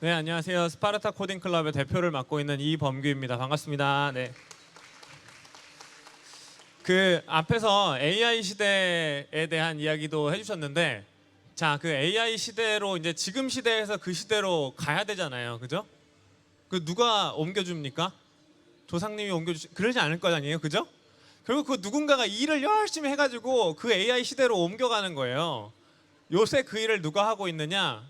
네, 안녕하세요. 스파르타 코딩 클럽의 대표를 맡고 있는 이범규입니다. 반갑습니다. 네. 그 앞에서 AI 시대에 대한 이야기도 해주셨는데, 자, 그 AI 시대로 이제 지금 시대에서 그 시대로 가야 되잖아요, 그죠? 그 누가 옮겨줍니까? 조상님이 옮겨주, 그러지 않을 거 아니에요, 그죠? 결국 그 누군가가 일을 열심히 해가지고 그 AI 시대로 옮겨가는 거예요. 요새 그 일을 누가 하고 있느냐?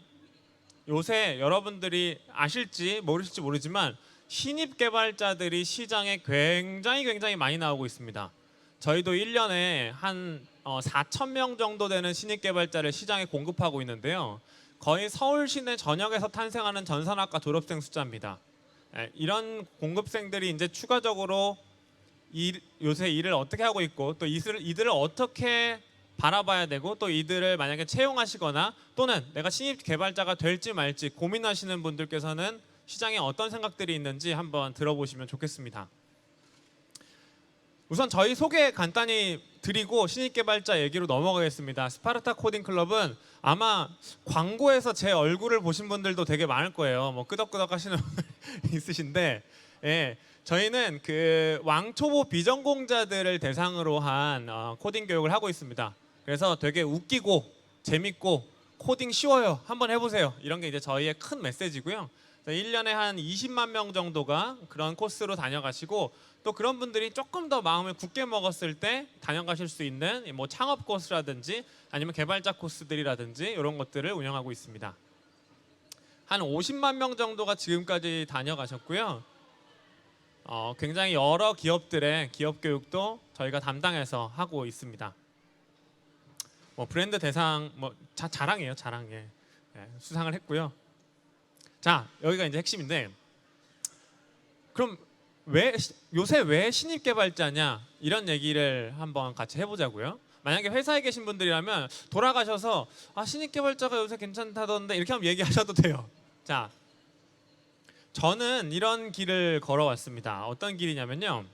요새 여러분들이 아실지 모르실지 모르지만 신입 개발자들이 시장에 굉장히 굉장히 많이 나오고 있습니다. 저희도 1년에 한 어, 4천 명 정도 되는 신입 개발자를 시장에 공급하고 있는데요. 거의 서울 시내 전역에서 탄생하는 전산학과 졸업생 숫자입니다. 예, 이런 공급생들이 이제 추가적으로 일, 요새 일을 어떻게 하고 있고 또 이들을 어떻게 바라봐야 되고 또 이들을 만약에 채용하시거나 또는 내가 신입 개발자가 될지 말지 고민하시는 분들께서는 시장에 어떤 생각들이 있는지 한번 들어보시면 좋겠습니다. 우선 저희 소개 간단히 드리고 신입 개발자 얘기로 넘어가겠습니다. 스파르타 코딩 클럽은 아마 광고에서 제 얼굴을 보신 분들도 되게 많을 거예요. 뭐 끄덕끄덕 하시는 있으신데 예. 저희는 그 왕초보 비전공자들을 대상으로 한 어, 코딩 교육을 하고 있습니다. 그래서 되게 웃기고 재밌고 코딩 쉬워요. 한번 해보세요. 이런 게 이제 저희의 큰 메시지고요. 1년에 한 20만 명 정도가 그런 코스로 다녀가시고 또 그런 분들이 조금 더 마음을 굳게 먹었을 때 다녀가실 수 있는 뭐 창업 코스라든지 아니면 개발자 코스들이라든지 이런 것들을 운영하고 있습니다. 한 50만 명 정도가 지금까지 다녀가셨고요. 어, 굉장히 여러 기업들의 기업 교육도 저희가 담당해서 하고 있습니다. 뭐 브랜드 대상 뭐 자, 자랑이에요, 자랑. 예. 예, 수상을 했고요. 자, 여기가 이제 핵심인데 그럼 왜 시- 요새 왜 신입 개발자냐 이런 얘기를 한번 같이 해보자고요. 만약에 회사에 계신 분들이라면 돌아가셔서 아 신입 개발자가 요새 괜찮다던데 이렇게 한번 얘기하셔도 돼요. 자, 저는 이런 길을 걸어왔습니다. 어떤 길이냐면요.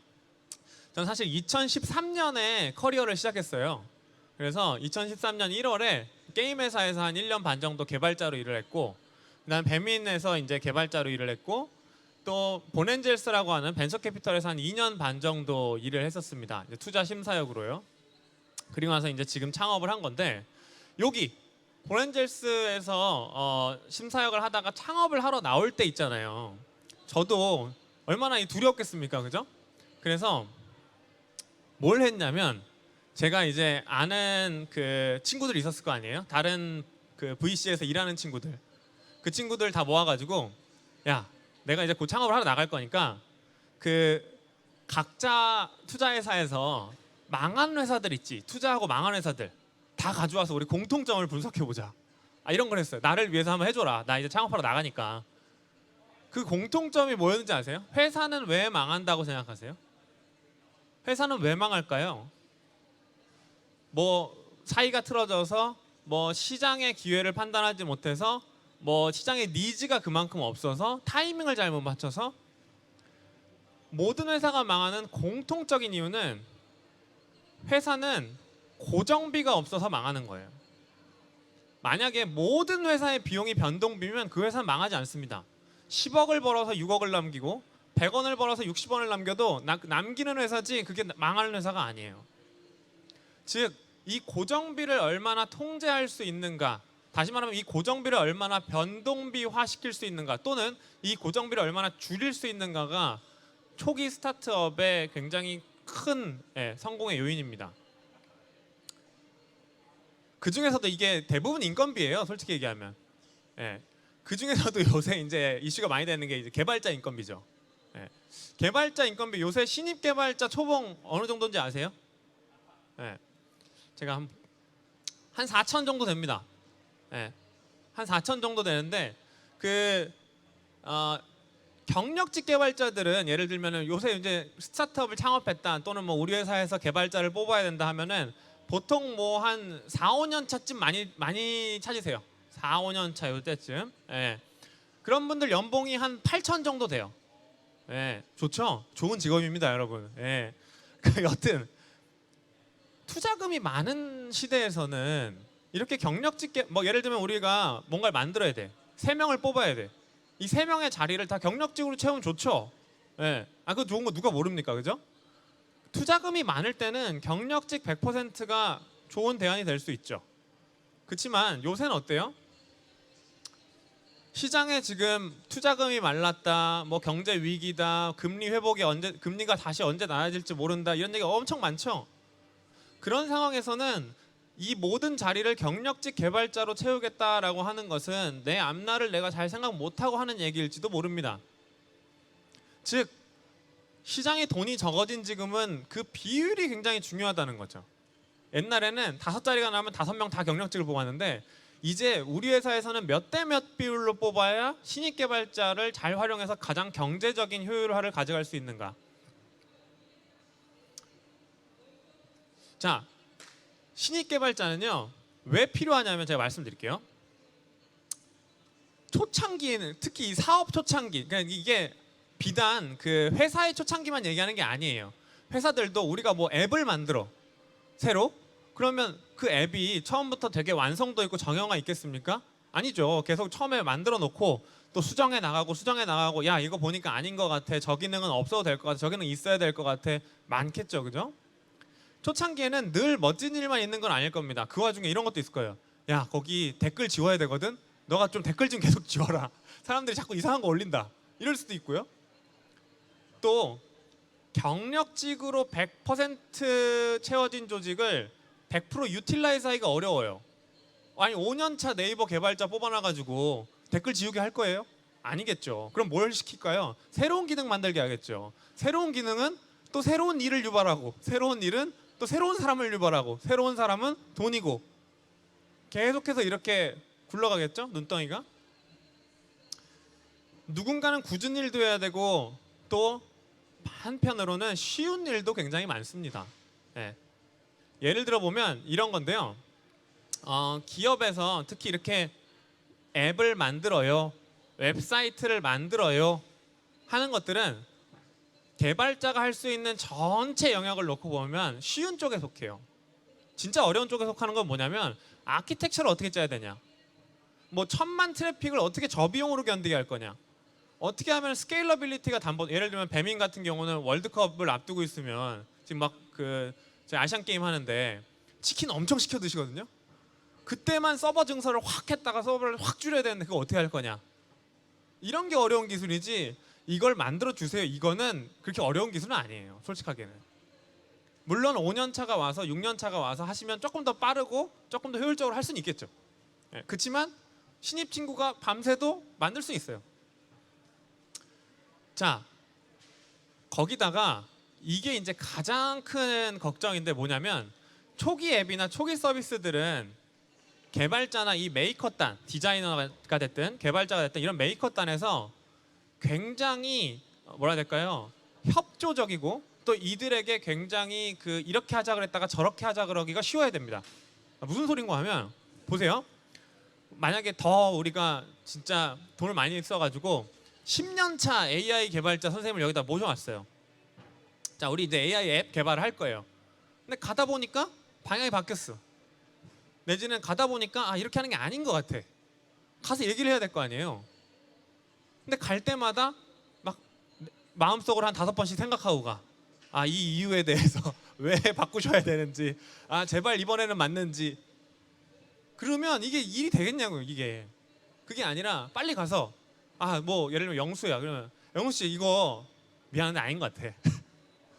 저는 사실 2013년에 커리어를 시작했어요. 그래서 2013년 1월에 게임 회사에서 한 1년 반 정도 개발자로 일을 했고, 그다음 배민에서 이제 개발자로 일을 했고, 또 보넨젤스라고 하는 벤처 캐피털에서 한 2년 반 정도 일을 했었습니다. 투자 심사역으로요. 그리고 나서 이제 지금 창업을 한 건데 여기 보렌젤스에서 어, 심사역을 하다가 창업을 하러 나올 때 있잖아요. 저도 얼마나 이 두려웠겠습니까, 그죠? 그래서 뭘 했냐면 제가 이제 아는 그 친구들 있었을 거 아니에요? 다른 그 VC에서 일하는 친구들, 그 친구들 다 모아가지고 야, 내가 이제 곧 창업을 하러 나갈 거니까 그 각자 투자회사에서 망한 회사들 있지, 투자하고 망한 회사들 다 가져와서 우리 공통점을 분석해 보자. 아 이런 걸 했어요. 나를 위해서 한번 해줘라. 나 이제 창업하러 나가니까. 그 공통점이 뭐였는지 아세요? 회사는 왜 망한다고 생각하세요? 회사는 왜 망할까요? 뭐 사이가 틀어져서 뭐 시장의 기회를 판단하지 못해서 뭐 시장의 니즈가 그만큼 없어서 타이밍을 잘못 맞춰서 모든 회사가 망하는 공통적인 이유는 회사는 고정비가 없어서 망하는 거예요. 만약에 모든 회사의 비용이 변동비면 그 회사는 망하지 않습니다. 10억을 벌어서 6억을 남기고 100원을 벌어서 60원을 남겨도 나- 남기는 회사지 그게 망하는 회사가 아니에요. 즉 이 고정비를 얼마나 통제할 수 있는가 다시 말하면 이 고정비를 얼마나 변동비화 시킬 수 있는가 또는 이 고정비를 얼마나 줄일 수 있는가가 초기 스타트업의 굉장히 큰 예, 성공의 요인입니다. 그 중에서도 이게 대부분 인건비예요. 솔직히 얘기하면. 예. 그 중에서도 요새 이제 이슈가 많이 되는 게 개발자 인건비죠. 예. 개발자 인건비 요새 신입 개발자 초봉 어느 정도인지 아세요? 예. 제가 한, 한 4천 정도 됩니다. 예. 한 4천 정도 되는데 그 어, 경력직 개발자들은 예를 들면은 요새 이제 스타트업을 창업했다 또는 뭐 우리 회사에서 개발자를 뽑아야 된다 하면은 보통 뭐 한 4, 5년 차쯤 많이 많이 찾으세요. 4, 5년 차 요때쯤. 예. 그런 분들 연봉이 한 8천 정도 돼요. 예. 좋죠? 좋은 직업입니다, 여러분. 예. 그 여튼 투자금이 많은 시대에서는 이렇게 경력직 개, 뭐 예를 들면 우리가 뭔가를 만들어야 돼. 세 명을 뽑아야 돼. 이 세 명의 자리를 다 경력직으로 채우면 좋죠. 예. 아, 그 좋은 거 누가 모릅니까? 그죠? 투자금이 많을 때는 경력직 100%가 좋은 대안이 될 수 있죠. 그렇지만 요새는 어때요? 시장에 지금 투자금이 말랐다, 뭐 경제 위기다, 금리 회복이 언제 금리가 다시 언제 나아질지 모른다 이런 얘기 엄청 많죠. 그런 상황에서는 이 모든 자리를 경력직 개발자로 채우겠다라고 하는 것은 내 앞날을 내가 잘 생각 못하고 하는 얘기일지도 모릅니다. 즉 시장에 돈이 적어진 지금은 그 비율이 굉장히 중요하다는 거죠. 옛날에는 다섯 자리가 나면 다섯 명 다 경력직을 뽑았는데 이제 우리 회사에서는 몇 대 몇 비율로 뽑아야 신입 개발자를 잘 활용해서 가장 경제적인 효율화를 가져갈 수 있는가? 자, 신입 개발자는요 왜 필요하냐면 제가 말씀드릴게요. 초창기에는 특히 이 사업 초창기, 그러니까 이게 비단 그 회사의 초창기만 얘기하는 게 아니에요. 회사들도 우리가 뭐 앱을 만들어 새로 그러면 그 앱이 처음부터 되게 완성도 있고 정형화 있겠습니까? 아니죠. 계속 처음에 만들어 놓고 또 수정해 나가고 수정해 나가고 야 이거 보니까 아닌 것 같아. 저 기능은 없어도 될 것 같아. 저 기능 있어야 될 것 같아. 많겠죠, 그죠? 초창기에는 늘 멋진 일만 있는 건 아닐 겁니다. 그 와중에 이런 것도 있을 거예요. 야 거기 댓글 지워야 되거든. 너가 좀 댓글 좀 계속 지워라. 사람들이 자꾸 이상한 거 올린다. 이럴 수도 있고요. 또 경력직으로 100% 채워진 조직을 100% 유틸라이즈 하기가 어려워요. 아니 5년차 네이버 개발자 뽑아놔가지고 댓글 지우게 할 거예요? 아니겠죠. 그럼 뭘 시킬까요? 새로운 기능 만들게 하겠죠. 새로운 기능은 또 새로운 일을 유발하고 새로운 일은 또 새로운 사람을 유발하고 새로운 사람은 돈이고 계속해서 이렇게 굴러가겠죠 눈덩이가 누군가는 굳은 일도 해야 되고 또 한편으로는 쉬운 일도 굉장히 많습니다. 예. 예를 들어 보면 이런 건데요. 어, 기업에서 특히 이렇게 앱을 만들어요, 웹사이트를 만들어요 하는 것들은 개발자가 할 수 있는 전체 영역을 놓고 보면 쉬운 쪽에 속해요. 진짜 어려운 쪽에 속하는 건 뭐냐면 아키텍처를 어떻게 짜야 되냐, 뭐 천만 트래픽을 어떻게 저비용으로 견디게 할 거냐, 어떻게 하면 스케일러빌리티가 담보 예를 들면 배민 같은 경우는 월드컵을 앞두고 있으면 지금 막 그 아시안 게임 하는데 치킨 엄청 시켜 드시거든요. 그때만 서버 증설을 확 했다가 서버를 확 줄여야 되는데 그거 어떻게 할 거냐? 이런 게 어려운 기술이지 이걸 만들어 주세요. 이거는 그렇게 어려운 기술은 아니에요. 솔직하게는. 물론 5년 차가 와서 6년 차가 와서 하시면 조금 더 빠르고 조금 더 효율적으로 할 수는 있겠죠. 예, 그렇지만 신입 친구가 밤새도 만들 수 있어요. 자, 거기다가 이게 이제 가장 큰 걱정인데 뭐냐면 초기 앱이나 초기 서비스들은 개발자나 이 메이커단, 디자이너가 됐든 개발자가 됐든 이런 메이커단에서 굉장히 뭐라 해야 될까요? 협조적이고 또 이들에게 굉장히 그 이렇게 하자 그랬다가 저렇게 하자 그러기가 쉬워야 됩니다. 무슨 소린가 하면 보세요. 만약에 더 우리가 진짜 돈을 많이 써가지고 10년 차 AI 개발자 선생님을 여기다 모셔왔어요. 자, 우리 이제 AI 앱 개발을 할 거예요. 근데 가다 보니까 방향이 바뀌었어. 내지는 가다 보니까 아 이렇게 하는 게 아닌 것 같아. 가서 얘기를 해야 될 거 아니에요. 근데 갈 때마다 막 마음속으로 한 다섯 번씩 생각하고 가. 아 이 이유에 대해서 왜 바꾸셔야 되는지, 아 제발 이번에는 맞는지. 그러면 이게 일이 되겠냐고요, 이게. 그게 아니라 빨리 가서 아 뭐 예를 들면 영수야 그러면 영수 씨 이거 미안한데 아닌 것 같아.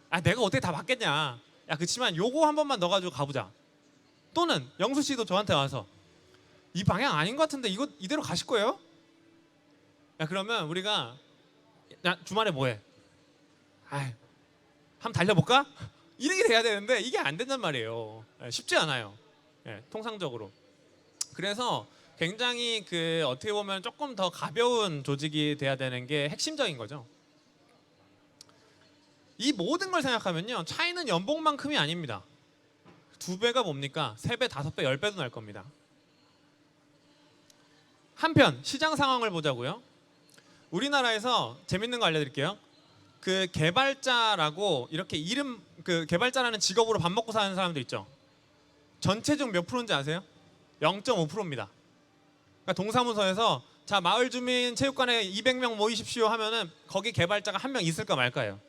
아 내가 어떻게 다 받겠냐. 야 그치만 요거 한 번만 넣어가지고 가보자. 또는 영수 씨도 저한테 와서 이 방향 아닌 것 같은데 이거 이대로 가실 거예요? 야 그러면 우리가 야 주말에 뭐해? 아 한번 달려볼까? 이렇게 돼야 되는데 이게 안 된단 말이에요. 예, 쉽지 않아요. 예, 통상적으로. 그래서 굉장히 그 어떻게 보면 조금 더 가벼운 조직이 돼야 되는 게 핵심적인 거죠. 이 모든 걸 생각하면요. 차이는 연봉만큼이 아닙니다. 두 배가 뭡니까? 세 배, 다섯 배, 열 배도 날 겁니다. 한편 시장 상황을 보자고요. 우리나라에서 재밌는 거 알려드릴게요. 그 개발자라고 이렇게 이름 그 개발자라는 직업으로 밥 먹고 사는 사람들 있죠. 전체 중몇 프로인지 아세요? 0.5%입니다. 그러니까 동사무소에서 자 마을 주민 체육관에 200명 모이십시오 하면은 거기 개발자가 한 명 있을까 말까요.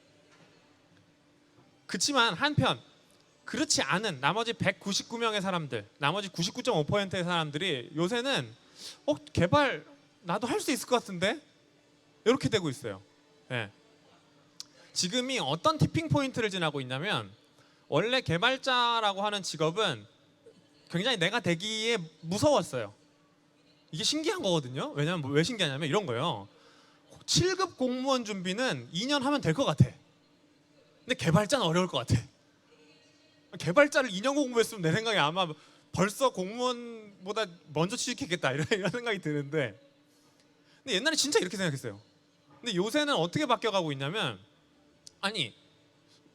그치만 한편 그렇지 않은 나머지 199명의 사람들, 나머지 99.5%의 사람들이 요새는 어 개발 나도 할 수 있을 것 같은데 이렇게 되고 있어요. 예. 지금이 어떤 티핑 포인트를 지나고 있냐면 원래 개발자라고 하는 직업은 굉장히 내가 되기에 무서웠어요. 이게 신기한 거거든요. 왜냐면 뭐 왜 신기하냐면 이런 거예요. 7급 공무원 준비는 2년 하면 될 것 같아. 근데 개발자는 어려울 것 같아. 개발자를 2년 공부했으면 내 생각에 아마 벌써 공무원보다 먼저 취직했겠다 이런, 이런 생각이 드는데 근데 옛날에 진짜 이렇게 생각했어요. 근데 요새는 어떻게 바뀌어가고 있냐면 아니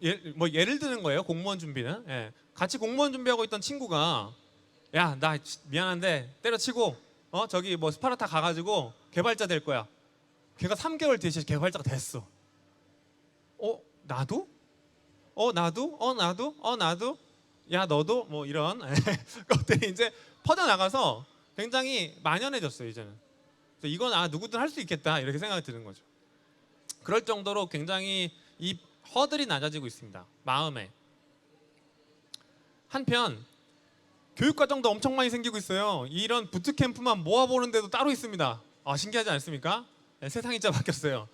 예, 뭐 예를 드는 거예요 공무원 준비는 예, 같이 공무원 준비하고 있던 친구가 야 나 미안한데 때려치고 어 저기 뭐 스파르타 가가지고 개발자 될 거야. 걔가 3개월 뒤에 개발자가 됐어. 어 나도? 어 나도? 어 나도? 어 나도? 야 너도? 뭐 이런 것들이 이제 퍼져 나가서 굉장히 만연해졌어요 이제는. 그래서 이건 아 누구든 할 수 있겠다 이렇게 생각이 드는 거죠. 그럴 정도로 굉장히 이 허들이 낮아지고 있습니다. 마음에. 한편 교육 과정도 엄청 많이 생기고 있어요. 이런 부트 캠프만 모아보는 데도 따로 있습니다. 아, 신기하지 않습니까? 네, 세상이 진짜 바뀌었어요.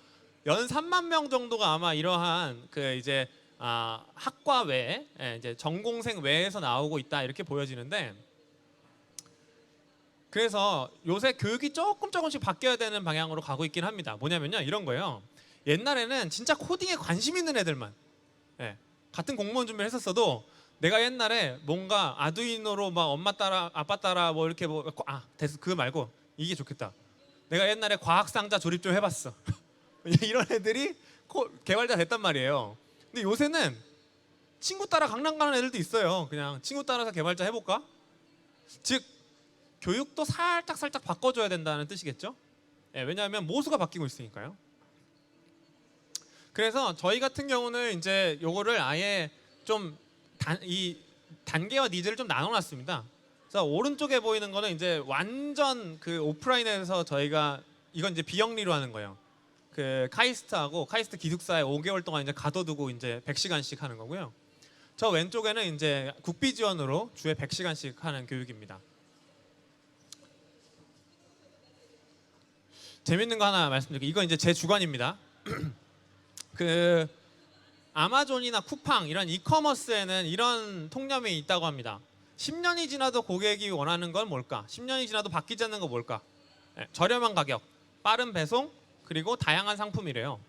연 3만 명 정도가 아마 이러한 그 이제 아, 학과 외, 예, 이제 전공생 외에서 나오고 있다 이렇게 보여지는데 그래서 요새 교육이 조금 조금씩 바뀌어야 되는 방향으로 가고 있긴 합니다. 뭐냐면요, 이런 거예요. 옛날에는 진짜 코딩에 관심 있는 애들만 예, 같은 공무원 준비를 했었어도 내가 옛날에 뭔가 아두이노로 막 엄마 따라 아빠 따라 뭐 이렇게 뭐아 됐어 그거 말고 이게 좋겠다. 내가 옛날에 과학 상자 조립 좀 해봤어. 이런 애들이 코, 개발자 됐단 말이에요. 근데 요새는 친구 따라 강남 가는 애들도 있어요. 그냥 친구 따라서 개발자 해볼까? 즉 교육도 살짝 살짝 바꿔줘야 된다는 뜻이겠죠? 예, 왜냐하면 모수가 바뀌고 있으니까요. 그래서 저희 같은 경우는 이제 요거를 아예 좀이 단계와 니즈를 좀 나눠놨습니다. 그래서 오른쪽에 보이는 거는 이제 완전 그 오프라인에서 저희가 이건 이제 비영리로 하는 거예요. 그 카이스트하고 카이스트 기숙사에 5개월 동안 이제 가둬두고 이제 100시간씩 하는 거고요. 저 왼쪽에는 이제 국비 지원으로 주에 100시간씩 하는 교육입니다. 재밌는 거 하나 말씀드릴게요. 이건 이제 제 주관입니다. 그 아마존이나 쿠팡 이런 이커머스에는 이런 통념이 있다고 합니다. 10년이 지나도 고객이 원하는 건 뭘까? 10년이 지나도 바뀌지 않는 건 뭘까? 예, 저렴한 가격, 빠른 배송, 그리고 다양한 상품이래요.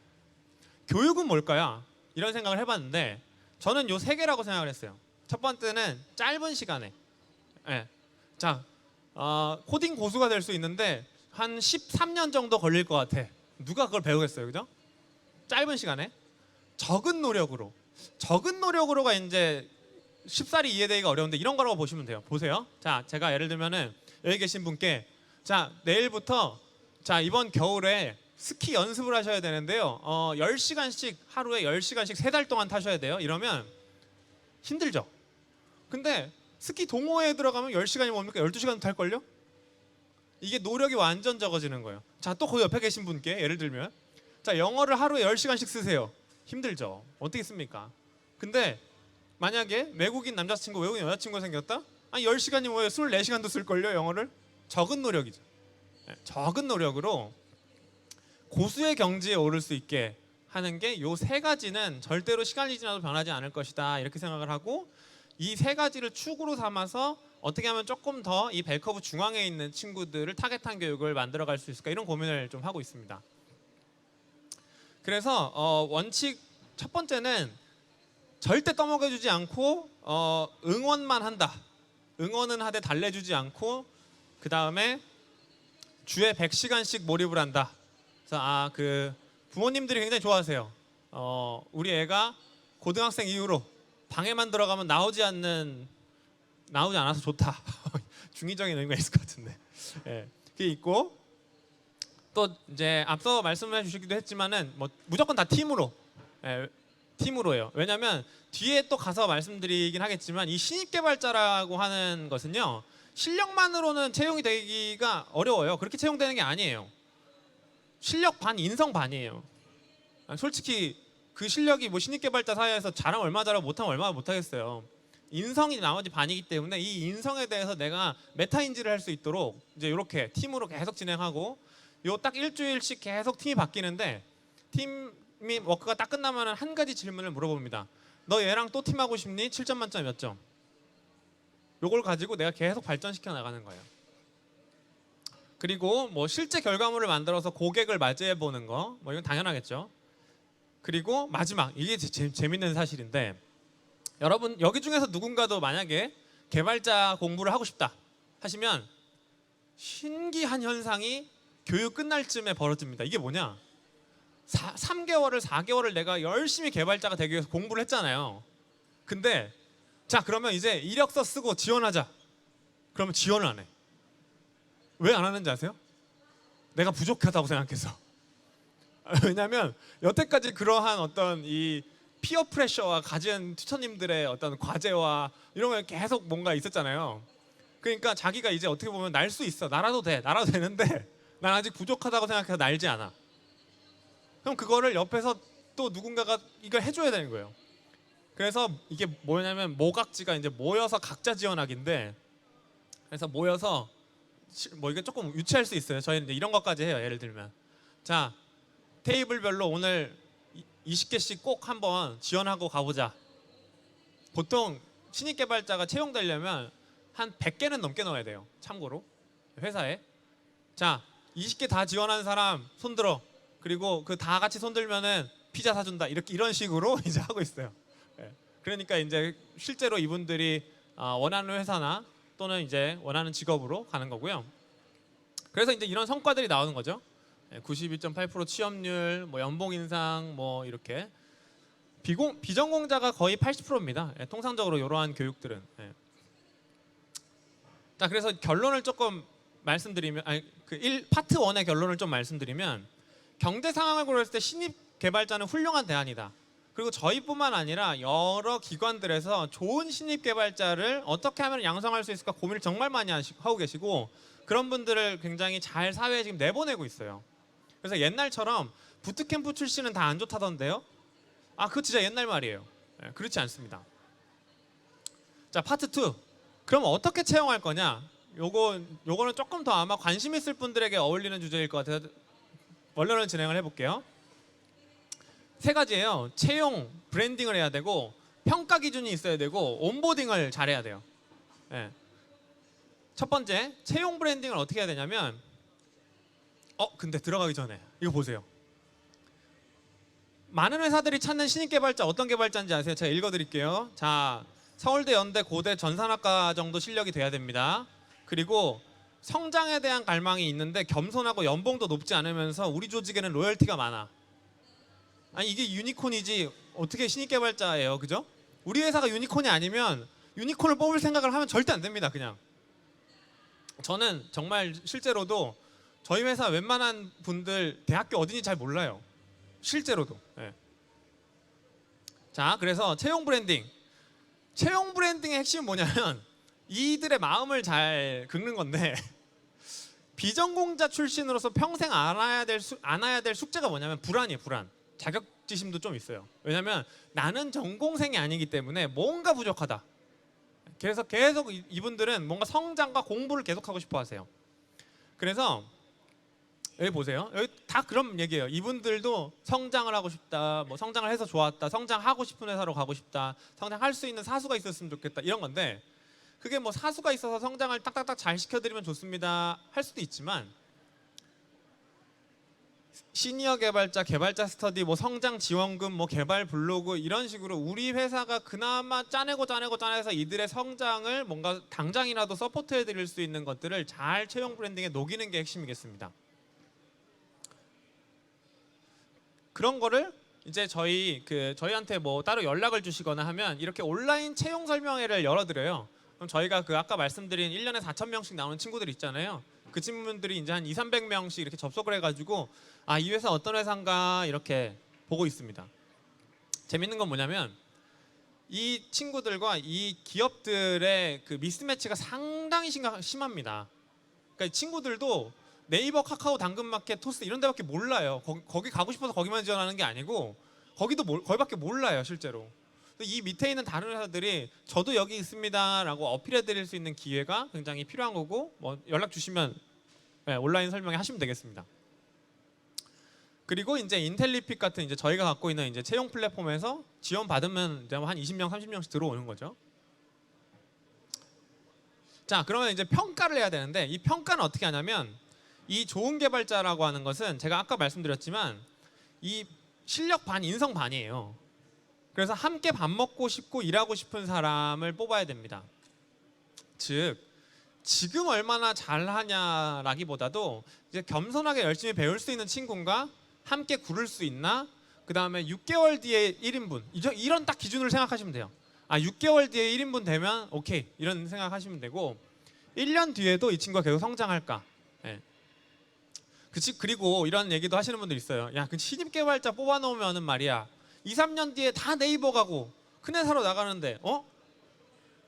교육은 뭘까요? 이런 생각을 해봤는데 저는 요 세 개라고 생각을 했어요. 첫 번째는 짧은 시간에, 예, 자 어, 코딩 고수가 될 수 있는데 한 13년 정도 걸릴 것 같아. 누가 그걸 배우겠어요, 그죠? 짧은 시간에 적은 노력으로 적은 노력으로가 이제 쉽사리 이해되기가 어려운데 이런 거라고 보시면 돼요. 보세요. 자, 제가 예를 들면은 여기 계신 분께 자 내일부터 자 이번 겨울에 스키 연습을 하셔야 되는데요. 어 10시간씩 하루에 10시간씩 세 달 동안 타셔야 돼요. 이러면 힘들죠. 근데 스키 동호회에 들어가면 10시간이 뭡니까? 12시간 탈 걸요? 이게 노력이 완전 적어지는 거예요. 자, 또 그 옆에 계신 분께 예를 들면 자, 영어를 하루에 10시간씩 쓰세요. 힘들죠. 어떻게 씁니까? 근데 만약에 외국인 남자친구, 외국인 여자친구 생겼다? 아니 10시간이 뭐예요? 24시간도 쓸걸요, 영어를? 적은 노력이죠. 네, 적은 노력으로 고수의 경지에 오를 수 있게 하는 게 요 세 가지는 절대로 시간이 지나도 변하지 않을 것이다. 이렇게 생각을 하고 이 세 가지를 축으로 삼아서 어떻게 하면 조금 더 이 벨커브 중앙에 있는 친구들을 타겟한 교육을 만들어 갈 수 있을까 이런 고민을 좀 하고 있습니다. 그래서 어, 원칙 첫 번째는 절대 떠먹여주지 않고 어, 응원만 한다. 응원은 하되 달래주지 않고 그 다음에 주에 100시간씩 몰입을 한다. 그래서 아 그 부모님들이 굉장히 좋아하세요. 어, 우리 애가 고등학생 이후로 방에만 들어가면 나오지 않는 나오지 않아서 좋다. 중의적인 의미가 있을 것 같은데. 예. 그게 있고 또 이제 앞서 말씀해 주시기도 했지만은 뭐 무조건 다 팀으로 예, 팀으로예요. 왜냐하면 뒤에 또 가서 말씀드리긴 하겠지만 이 신입 개발자라고 하는 것은요 실력만으로는 채용이 되기가 어려워요. 그렇게 채용되는 게 아니에요. 실력 반 인성 반이에요. 아, 솔직히 그 실력이 뭐 신입 개발자 사이에서 잘하면 얼마 잘하고 못하면 얼마 못하겠어요. 인성이 나머지 반이기 때문에 이 인성에 대해서 내가 메타 인지를 할 수 있도록 이제 이렇게 팀으로 계속 진행하고 요 딱 일주일씩 계속 팀이 바뀌는데 팀이 워크가 딱 끝나면 한 가지 질문을 물어봅니다. 너 얘랑 또 팀하고 싶니? 7점 만점 몇 점? 요걸 가지고 내가 계속 발전시켜 나가는 거예요. 그리고 뭐 실제 결과물을 만들어서 고객을 맞이해 보는 거, 뭐 이건 당연하겠죠. 그리고 마지막 이게 제, 재- 재밌는 사실인데 여러분 여기 중에서 누군가도 만약에 개발자 공부를 하고 싶다 하시면 신기한 현상이 교육 끝날 쯤에 벌어집니다. 이게 뭐냐? 4, 3개월을 4개월을 내가 열심히 개발자가 되기 위해서 공부를 했잖아요. 근데 자 그러면 이제 이력서 쓰고 지원하자. 그러면 지원을 안 해. 왜 안 하는지 아세요? 내가 부족하다고 생각해서. 왜냐하면 여태까지 그러한 어떤 이 피어 프레셔와 가진 튜터님들의 어떤 과제와 이런 게 계속 뭔가 있었잖아요. 그러니까 자기가 이제 어떻게 보면 날 수 있어. 날아도 돼. 날아도 되는데 난 아직 부족하다고 생각해서 날지 않아. 그럼 그거를 옆에서 또 누군가가 이걸 해줘야 되는 거예요. 그래서 이게 뭐냐면 모각지가 이제 모여서 각자 지원하기인데 그래서 모여서 시- 뭐 이게 조금 유치할 수 있어요. 저희는 이런 것까지 해요. 예를 들면 자 테이블별로 오늘 20개씩 꼭 한번 지원하고 가보자. 보통 신입 개발자가 채용되려면 한 100개는 넘게 넣어야 돼요. 참고로 회사에 자 20개 다 지원한 사람 손 들어. 그리고 그 다 같이 손 들면은 피자 사준다. 이렇게 이런 식으로 이제 하고 있어요. 예. 그러니까 이제 실제로 이분들이 아, 원하는 회사나 또는 이제 원하는 직업으로 가는 거고요. 그래서 이제 이런 성과들이 나오는 거죠. 92.8% 취업률, 뭐 연봉 인상, 뭐 이렇게 비공 비전공자가 거의 80%입니다. 예, 통상적으로 이러한 교육들은. 예. 자, 그래서 결론을 조금 말씀드리면, 아니 그 1 파트 1의 결론을 좀 말씀드리면 경제 상황을 고려했을 때 신입 개발자는 훌륭한 대안이다. 그리고 저희뿐만 아니라 여러 기관들에서 좋은 신입 개발자를 어떻게 하면 양성할 수 있을까 고민을 정말 많이 하고 계시고 그런 분들을 굉장히 잘 사회에 지금 내보내고 있어요. 그래서 옛날처럼 부트캠프 출신은 다 안 좋다던데요? 아, 그거 진짜 옛날 말이에요. 예, 그렇지 않습니다. 자, 파트 2. 그럼 어떻게 채용할 거냐? 요거 요거는 조금 더 아마 관심 있을 분들에게 어울리는 주제일 것 같아서 원론을 진행을 해볼게요. 세 가지예요. 채용, 브랜딩을 해야 되고 평가 기준이 있어야 되고 온보딩을 잘해야 돼요. 예. 첫 번째 채용 브랜딩을 어떻게 해야 되냐면 어 근데 들어가기 전에 이거 보세요. 많은 회사들이 찾는 신입 개발자 어떤 개발자인지 아세요? 제가 읽어드릴게요. 자 서울대, 연대, 고대, 전산학과 정도 실력이 돼야 됩니다. 그리고 성장에 대한 갈망이 있는데 겸손하고 연봉도 높지 않으면서 우리 조직에는 로열티가 많아. 아니 이게 유니콘이지 어떻게 신입 개발자예요, 그죠? 우리 회사가 유니콘이 아니면 유니콘을 뽑을 생각을 하면 절대 안 됩니다, 그냥. 저는 정말 실제로도 저희 회사 웬만한 분들 대학교 어딘지 잘 몰라요. 실제로도. 예. 자, 그래서 채용 브랜딩. 채용 브랜딩의 핵심은 뭐냐면 이들의 마음을 잘 긁는 건데 비전공자 출신으로서 평생 안아야 될 수, 안아야 될 숙제가 뭐냐면 불안이에요, 불안. 자격지심도 좀 있어요. 왜냐면 나는 전공생이 아니기 때문에 뭔가 부족하다. 그래서 계속 이- 이분들은 뭔가 성장과 공부를 계속하고 싶어 하세요. 그래서 여기 보세요. 여기 다 그런 얘기예요. 이분들도 성장을 하고 싶다. 뭐 성장을 해서 좋았다. 성장하고 싶은 회사로 가고 싶다. 성장할 수 있는 사수가 있었으면 좋겠다. 이런 건데 그게 뭐 사수가 있어서 성장을 딱딱딱 잘 시켜드리면 좋습니다. 할 수도 있지만 시니어 개발자, 개발자 스터디, 뭐 성장 지원금, 뭐 개발 블로그 이런 식으로 우리 회사가 그나마 짜내고 짜내고 짜내서 이들의 성장을 뭔가 당장이라도 서포트해 드릴 수 있는 것들을 잘 채용 브랜딩에 녹이는 게 핵심이겠습니다. 그런 거를 이제 저희 그 저희한테 뭐 따로 연락을 주시거나 하면 이렇게 온라인 채용 설명회를 열어드려요. 그럼 저희가 그 아까 말씀드린 1년에 4천 명씩 나오는 친구들 있잖아요. 그 친구분들이 이제 한 2, 300명씩 이렇게 접속을 해가지고 아 이 회사 어떤 회사인가 이렇게 보고 있습니다. 재밌는 건 뭐냐면 이 친구들과 이 기업들의 그 미스매치가 상당히 심각, 심합니다. 그러니까 이 친구들도 네이버, 카카오, 당근마켓, 토스 이런 데밖에 몰라요. 거기, 거기 가고 싶어서 거기만 지원하는 게 아니고 거기도 몰, 거기밖에 몰라요, 실제로. 이 밑에 있는 다른 회사들이 저도 여기 있습니다라고 어필해 드릴 수 있는 기회가 굉장히 필요한 거고 뭐 연락 주시면 네, 온라인 설명회 하시면 되겠습니다. 그리고 이제 인텔리픽 같은 이제 저희가 갖고 있는 이제 채용 플랫폼에서 지원 받으면 이제 한 20명, 30명씩 들어오는 거죠. 자, 그러면 이제 평가를 해야 되는데 이 평가는 어떻게 하냐면 이 좋은 개발자라고 하는 것은 제가 아까 말씀드렸지만 이 실력 반, 인성 반이에요. 그래서 함께 밥 먹고 싶고 일하고 싶은 사람을 뽑아야 됩니다. 즉 지금 얼마나 잘하냐라기보다도 이제 겸손하게 열심히 배울 수 있는 친구인가 함께 구를 수 있나 그 다음에 6개월 뒤에 1인분 이저- 이런 딱 기준으로 생각하시면 돼요. 아 6개월 뒤에 1인분 되면 오케이 이런 생각하시면 되고 1년 뒤에도 이 친구가 계속 성장할까. 예. 그치 그리고 이런 얘기도 하시는 분들 있어요. 야 그 신입 개발자 뽑아놓으면은 말이야 2, 3년 뒤에 다 네이버 가고 큰 회사로 나가는데 어?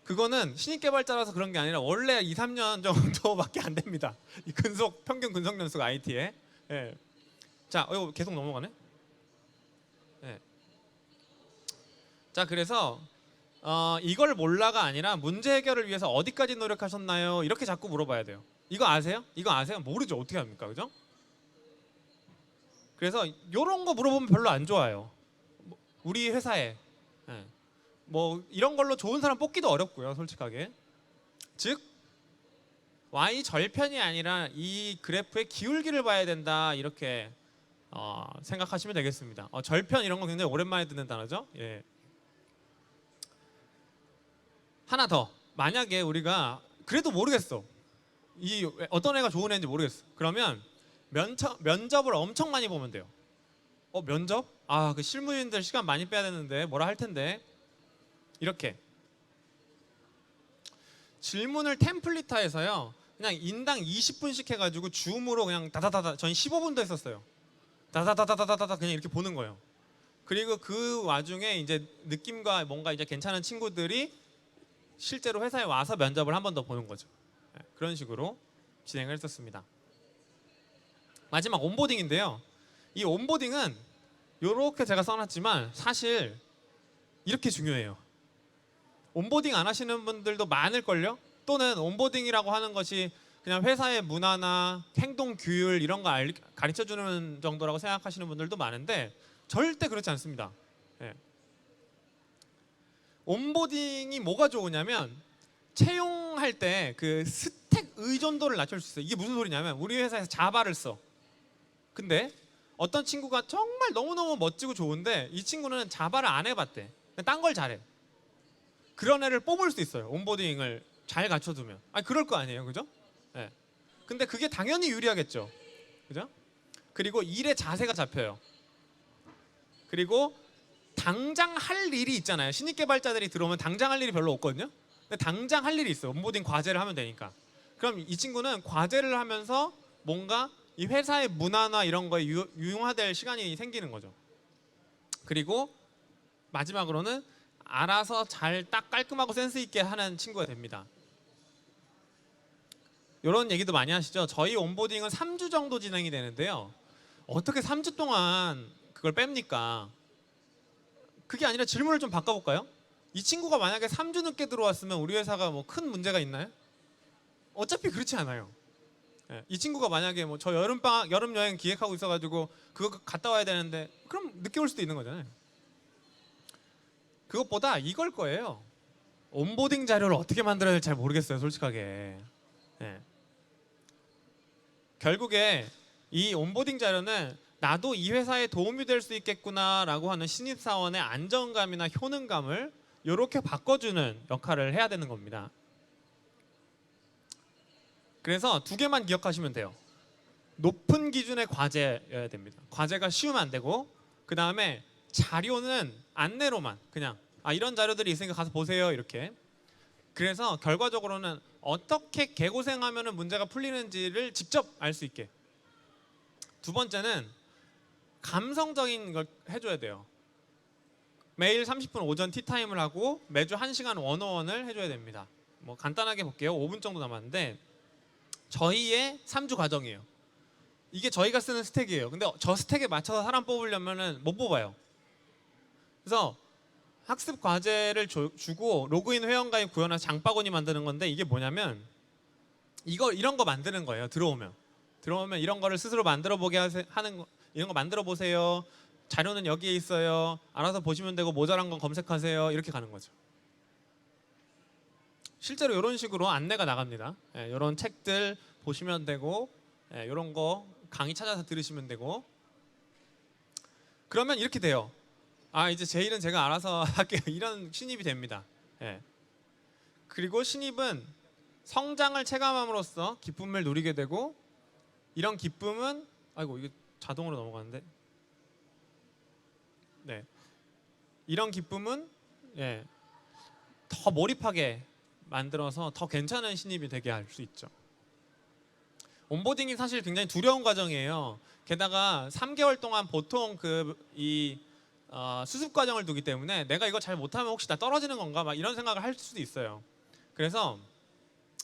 그거는 신입 개발자라서 그런 게 아니라 원래 2, 3년 정도밖에 안 됩니다. 이 근속 평균 근속 연수가 IT에. 예. 자, 어, 이거 계속 넘어가네. 예. 자, 그래서 어, 이걸 몰라가 아니라 문제 해결을 위해서 어디까지 노력하셨나요? 이렇게 자꾸 물어봐야 돼요. 이거 아세요? 이거 아세요? 모르죠. 어떻게 합니까? 그죠? 그래서 이런 거 물어보면 별로 안 좋아요. 뭐, 우리 회사에 예. 뭐 이런 걸로 좋은 사람 뽑기도 어렵고요, 솔직하게. 즉 y 절편이 아니라 이 그래프의 기울기를 봐야 된다 이렇게 어, 생각하시면 되겠습니다. 어, 절편 이런 거 굉장히 오랜만에 듣는 단어죠. 예. 하나 더 만약에 우리가 그래도 모르겠어 이 어떤 애가 좋은 애인지 모르겠어 그러면 면접 면접을 엄청 많이 보면 돼요. 어 면접? 아 그 실무인들 시간 많이 빼야 되는데 뭐라 할 텐데? 이렇게. 질문을 템플릿화해서요. 그냥 인당 20분씩 해 가지고 줌으로 그냥 다다다다 저희 15분도 했었어요. 다다다다다다다 그냥 이렇게 보는 거예요. 그리고 그 와중에 이제 느낌과 뭔가 이제 괜찮은 친구들이 실제로 회사에 와서 면접을 한 번 더 보는 거죠. 네, 그런 식으로 진행을 했었습니다. 마지막 온보딩인데요. 이 온보딩은 이렇게 제가 써놨지만 사실 이렇게 중요해요 온보딩 안 하시는 분들도 많을걸요? 또는 온보딩이라고 하는 것이 그냥 회사의 문화나 행동 규율 이런 거 가르쳐 주는 정도라고 생각하시는 분들도 많은데 절대 그렇지 않습니다. 예. 온보딩이 뭐가 좋으냐면 채용할 때 그 스택 의존도를 낮출 수 있어요. 이게 무슨 소리냐면 우리 회사에서 자바를 써. 근데 어떤 친구가 정말 너무너무 멋지고 좋은데 이 친구는 자바를 안 해봤대. 딴 걸 잘해. 그런 애를 뽑을 수 있어요. 온보딩을 잘 갖춰두면. 아 그럴 거 아니에요, 그죠? 예. 근데 그게 당연히 유리하겠죠, 그죠? 그리고 일의 자세가 잡혀요. 그리고 당장 할 일이 있잖아요. 신입 개발자들이 들어오면 당장 할 일이 별로 없거든요. 근데 당장 할 일이 있어요. 온보딩 과제를 하면 되니까. 그럼 이 친구는 과제를 하면서 뭔가 이 회사의 문화나 이런 거에 유, 융화될 시간이 생기는 거죠. 그리고 마지막으로는 알아서 잘 딱 깔끔하고 센스 있게 하는 친구가 됩니다. 이런 얘기도 많이 하시죠. 저희 온보딩은 3주 정도 진행이 되는데요. 어떻게 3주 동안 그걸 뺍니까? 그게 아니라 질문을 좀 바꿔볼까요? 이 친구가 만약에 3주 늦게 들어왔으면 우리 회사가 뭐 큰 문제가 있나요? 어차피 그렇지 않아요. 예, 이 친구가 만약에 뭐 저 여름 방학 여름 여행 기획하고 있어가지고 그거 갔다 와야 되는데 그럼 늦게 올 수도 있는 거잖아요. 그것보다 이걸 거예요. 온보딩 자료를 어떻게 만들어야 될지 잘 모르겠어요, 솔직하게. 예. 결국에 이 온보딩 자료는 나도 이 회사에 도움이 될 수 있겠구나라고 하는 신입 사원의 안정감이나 효능감을 이렇게 바꿔주는 역할을 해야 되는 겁니다. 그래서 두 개만 기억하시면 돼요. 높은 기준의 과제여야 됩니다. 과제가 쉬우면 안 되고 그 다음에 자료는 안내로만 그냥 아 이런 자료들이 있으니까 가서 보세요 이렇게. 그래서 결과적으로는 어떻게 개고생하면 문제가 풀리는지를 직접 알 수 있게. 두 번째는 감성적인 걸 해줘야 돼요. 매일 30분 오전 티타임을 하고 매주 1시간 원어원을 해줘야 됩니다. 뭐 간단하게 볼게요. 5분 정도 남았는데 저희의 3주 과정이에요. 이게 저희가 쓰는 스택이에요. 근데 저 스택에 맞춰서 사람 뽑으려면은 못 뽑아요. 그래서 학습 과제를 줘- 주고 로그인 회원가입 구현해서 장바구니 만드는 건데 이게 뭐냐면 이거 이런 거 만드는 거예요. 들어오면 들어오면 이런 거를 스스로 만들어 보게 하는 거 이런 거 만들어 보세요. 자료는 여기에 있어요. 알아서 보시면 되고 모자란 건 검색하세요. 이렇게 가는 거죠. 실제로 이런 식으로 안내가 나갑니다. 예, 이런 책들 보시면 되고 예, 이런 거 강의 찾아서 들으시면 되고 그러면 이렇게 돼요. 아 이제 제 일은 제가 알아서 할게요. 이런 신입이 됩니다. 예. 그리고 신입은 성장을 체감함으로써 기쁨을 누리게 되고 이런 기쁨은 아이고 이게 자동으로 넘어가는데 네 이런 기쁨은 예, 더 몰입하게 만들어서 더 괜찮은 신입이 되게 할 수 있죠. 온보딩이 사실 굉장히 두려운 과정이에요. 게다가 3개월 동안 보통 그이 어, 수습 과정을 두기 때문에 내가 이거 잘 못하면 혹시 나 떨어지는 건가 막 이런 생각을 할 수도 있어요. 그래서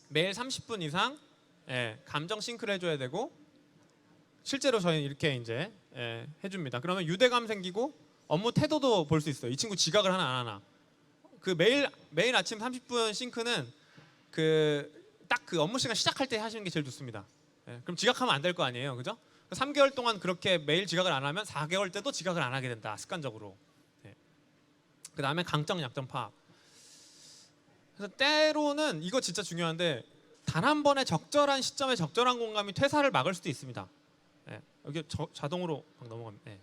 매일 30분 이상 예, 감정 싱크를 해줘야 되고 실제로 저희는 이렇게 이제 예, 해줍니다. 그러면 유대감 생기고 업무 태도도 볼 수 있어요. 이 친구 지각을 하나 안 하나. 그 매일 매일 아침 30분 싱크는 그 딱 그 업무 시간 시작할 때 하시는 게 제일 좋습니다. 예, 그럼 지각하면 안 될 거 아니에요, 그죠? 3개월 동안 그렇게 매일 지각을 안 하면 4개월 때도 지각을 안 하게 된다 습관적으로. 예. 그 다음에 강점 약점 파악. 그래서 때로는 이거 진짜 중요한데 단 한 번의 적절한 시점에 적절한 공감이 퇴사를 막을 수도 있습니다. 예. 여기 저- 자동으로 막 넘어갑니다. 예.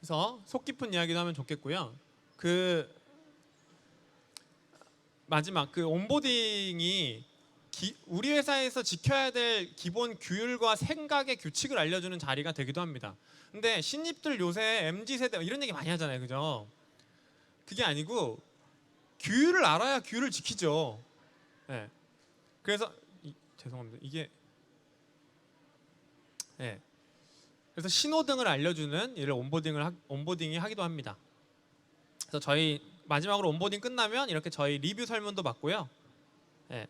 그래서 속 깊은 이야기도 하면 좋겠고요. 그 마지막 그 온보딩이 기- 우리 회사에서 지켜야 될 기본 규율과 생각의 규칙을 알려주는 자리가 되기도 합니다. 근데 신입들 요새 mz 세대 이런 얘기 많이 하잖아요, 그죠? 그게 아니고 규율을 알아야 규율을 지키죠. 예. 그래서 이, 죄송합니다. 이게 예. 그래서 신호등을 알려주는 이를 온보딩을 하, 온보딩이 하기도 합니다. 그래서 저희 마지막으로 온보딩 끝나면 이렇게 저희 리뷰 설문도 받고요. 예.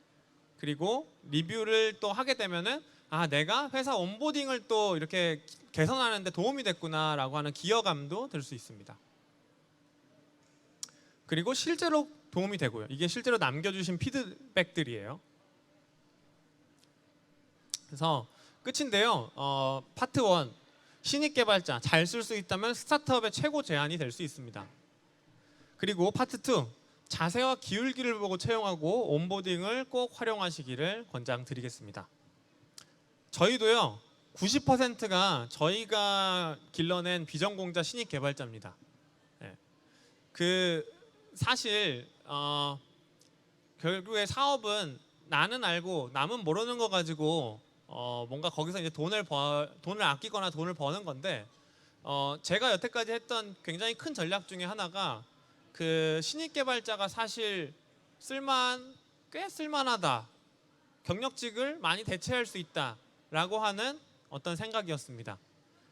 그리고 리뷰를 또 하게 되면은 아 내가 회사 온보딩을 또 이렇게 개선하는데 도움이 됐구나라고 하는 기여감도 들 수 있습니다. 그리고 실제로 도움이 되고요. 이게 실제로 남겨주신 피드백들이에요. 그래서 끝인데요. 어, 파트 1 신입 개발자 잘 쓸 수 있다면 스타트업의 최고 제안이 될 수 있습니다. 그리고 파트 2 자세와 기울기를 보고 채용하고 온보딩을 꼭 활용하시기를 권장드리겠습니다. 저희도요. 90%가 저희가 길러낸 비전공자 신입 개발자입니다. 예. 그 사실 어, 결국에 사업은 나는 알고 남은 모르는 거 가지고 어, 뭔가 거기서 이제 돈을 버, 돈을 아끼거나 돈을 버는 건데 어, 제가 여태까지 했던 굉장히 큰 전략 중에 하나가 그 신입 개발자가 사실 쓸만 꽤 쓸만하다 경력직을 많이 대체할 수 있다라고 하는 어떤 생각이었습니다.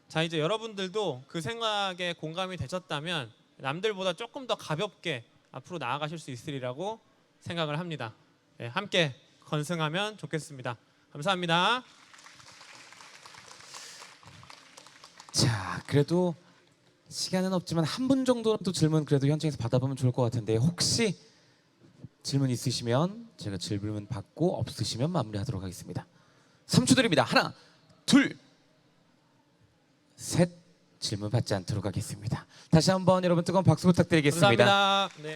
자 이제 여러분들도 그 생각에 공감이 되셨다면 남들보다 조금 더 가볍게 앞으로 나아가실 수 있으리라고 생각을 합니다. 예, 함께 건승하면 좋겠습니다. 감사합니다. 자, 그래도 시간은 없지만 한 분 정도는 또 질문 그래도 현장에서 받아보면 좋을 것 같은데 혹시 질문 있으시면 제가 질문 받고 없으시면 마무리하도록 하겠습니다. 3초 드립니다. 하나, 둘, 셋. 질문 받지 않도록 하겠습니다. 다시 한번 여러분 뜨거운 박수 부탁드리겠습니다. 감사합니다. 네.